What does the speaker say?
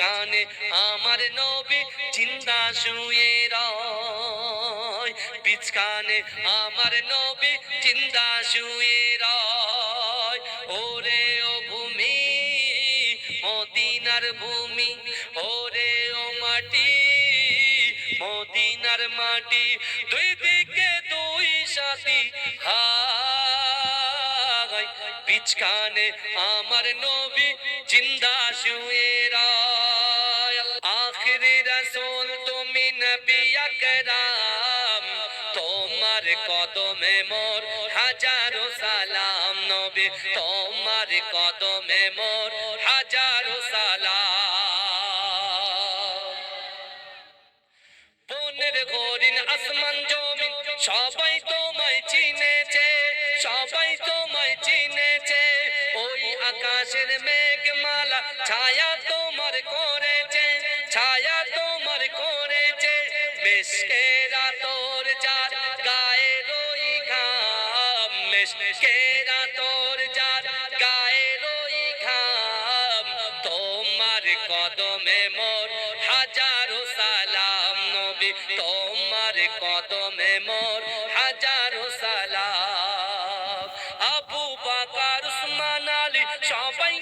পিছকানে আমার নবী জিন্দা শুয়ে রয়। পিছকানে আমার নবী জিন্দা শুয়ে রয়। ওরে ও ভূমি, মদিনার ভূমি, ওরে ও মাটি, মদিনার মাটি, দুই দিকে দুই সাথী হাই পিছখানে আমার নবী জিন্দা শুয়ে রায়। আকরাম তোমার কদমে মোর হাজারো সালাম নবী, তোমার কদমে মোর হাজারো সালাম। আসমান সবাই তোমায় চিনেছে, সবাই তোমায় চিনেছে। ওই আকাশের মেঘমালা, ছায়া তোমার মেশকেরা তোর যার গায়ে রই ঘাম। মেশকেরা তোর যার গায়ে রই ঘাম। তোমার কদমে মোর হাজারো সালাম, নবী। তোমার কদমে মোর হাজারো সালাম। আবু বাকার, উসমান আলী সবাই